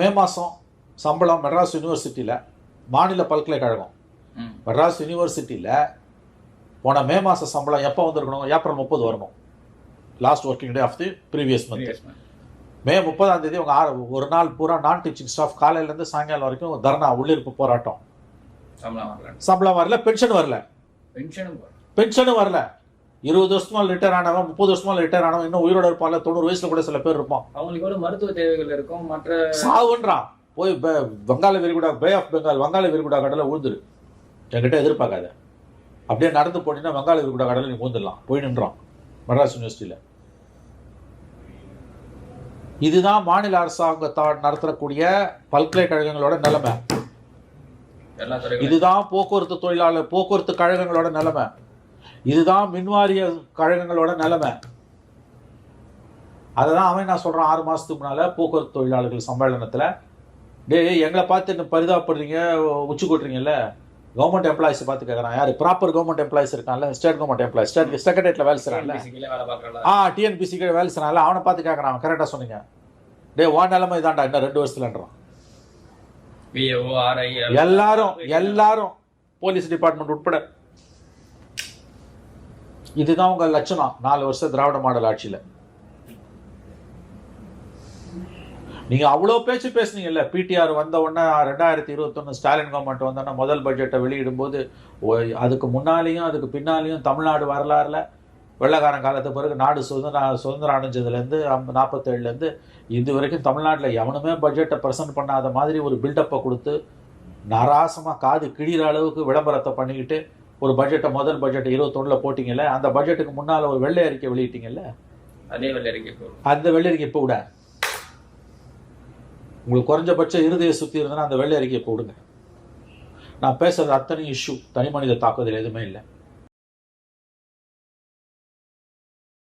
மே மாதம் சம்பளம் மெட்ராஸ் யூனிவர்சிட்டியில் மாநில பல்கலைக்கழகம். மெட்ராஸ் யூனிவர்சிட்டியில் போன மே மாத சம்பளம் எப்போ வந்திருக்கணும்? ஏப்ரல் முப்பது வரணும். Last working day of the previous month. May முப்பதாம் தேதி அவங்க ஆறு ஒரு நாள் பூரா நான் டீச்சிங் ஸ்டாஃப் காலையிலேருந்து சாயங்காலம் வரைக்கும் தர்ணா உள்ளிருப்பு போராட்டம். சம்பளம் வரல. பென்ஷன் வரல பென்ஷனும் பென்ஷனும் வரல. இருபது வருஷமா ரிட்டையர் ஆனவன் முப்பது வருஷமா ரிட்டையர் ஆனவன் இன்னும் உயிரோட இருப்பான்ல. தொண்ணூறு வயசுல கூட சில பேர் இருப்பான். அவங்களுக்கு எவ்வளவு மருத்துவ தேவைகள் இருக்கும். மற்ற சாவுன்றான். போய் வங்காள விரிகுடா பே ஆஃப் பெங்கால் வங்காள விரிகுடா கடலை விழுந்துரு என்கிட்ட எதிர்பார்க்காத. அப்படியே நடந்து போனீங்கன்னா வங்காள விரிகுடா கடலை நீ விழுந்துடலாம் போய் நின்றான் மெட்ராஸ் யூனிவர்சிட்டியில். இதுதான் மாநில அரசாங்கத்தால் நடத்தக்கூடிய பல்கலைக்கழகங்களோட நிலைமை. இதுதான் போக்குவரத்து தொழிலாளர் போக்குவரத்து கழகங்களோட நிலைமை. இதுதான் மின்வாரிய கழகங்களோட நிலைமை. அதை தான் அவன் நான் சொல்றான்? ஆறு மாசத்துக்கு முன்னால போக்குவரத்து தொழிலாளர்கள் சம்மேளனத்துல டேய் எங்களை பார்த்து என்ன பரிதாபப்படுறீங்க? உச்சி கொட்டுறீங்கல்ல? கவர்மெண்ட் எம்ப்ளாயிஸ் பார்த்து கேட்குறான் யார்? ப்ராப்பர் கவர்மெண்ட் எம்ப்ளாயிஸ் இருக்கான்ல? ஸ்டேட் கவர்மெண்ட் எம்ப்ளாயிஸ் ஸ்டேட் செக்ரட்டரியேட்ல வேலை செய்கிறான்ல? ஆ டிஎன்பிசி வேலை செய்கிறான்ல அவனை பார்த்து கேட்குறான் கரெக்டாக சொன்னீங்க. டேய் உன் நிலைமை இதான்டா. இன்னும் ரெண்டு வருஷத்துலன்றான். எல்லாரும் எல்லாரும் போலீஸ் டிபார்ட்மெண்ட் உட்பட இதுதான் உங்கள் லட்சணம். நாலு வருஷம் திராவிட மாடல் ஆட்சியில். நீங்கள் அவ்வளோ பேச்சு பேசுனீங்கல்ல. பிடிஆர் வந்த உடனே ரெண்டாயிரத்தி இருபத்தொன்னு ஸ்டாலின் கவர்மெண்ட் வந்தோடனே முதல் பட்ஜெட்டை வெளியிடும்போது அதுக்கு முன்னாலேயும் அதுக்கு பின்னாலேயும் தமிழ்நாடு வரலாறுல வெள்ளக்காரன் காலத்து பிறகு நாடு சுதந்திர சுதந்திரம் அடைஞ்சதுலேருந்து நாற்பத்தேழுலேருந்து இது வரைக்கும் தமிழ்நாட்டில் எவனுமே பட்ஜெட்டை ப்ரெசென்ட் பண்ணாத மாதிரி ஒரு பில்டப்பை கொடுத்து நராசமாக காது கிழிகிற அளவுக்கு விளம்பரத்தை பண்ணிக்கிட்டு ஒரு பட்ஜெட்டை முதல் பட்ஜெட்டை இருபத்தொன்னில் போட்டிங்கல்ல அந்த பட்ஜெட்டுக்கு முன்னால் ஒரு வெள்ளை அறிக்கை வெளியிட்டீங்கல்ல? அதே வெள்ளை அறிக்கை அந்த வெள்ளை அறிக்கை இப்போ விட உங்களுக்கு குறைஞ்சபட்ச இருதய சுற்றி இருந்ததுன்னா அந்த வெள்ளை அறிக்கையை இப்போ விடுங்க நான் பேசுறது அத்தனை இஷ்யூ தனி மனித தாக்குதல் எதுவுமே இல்லை.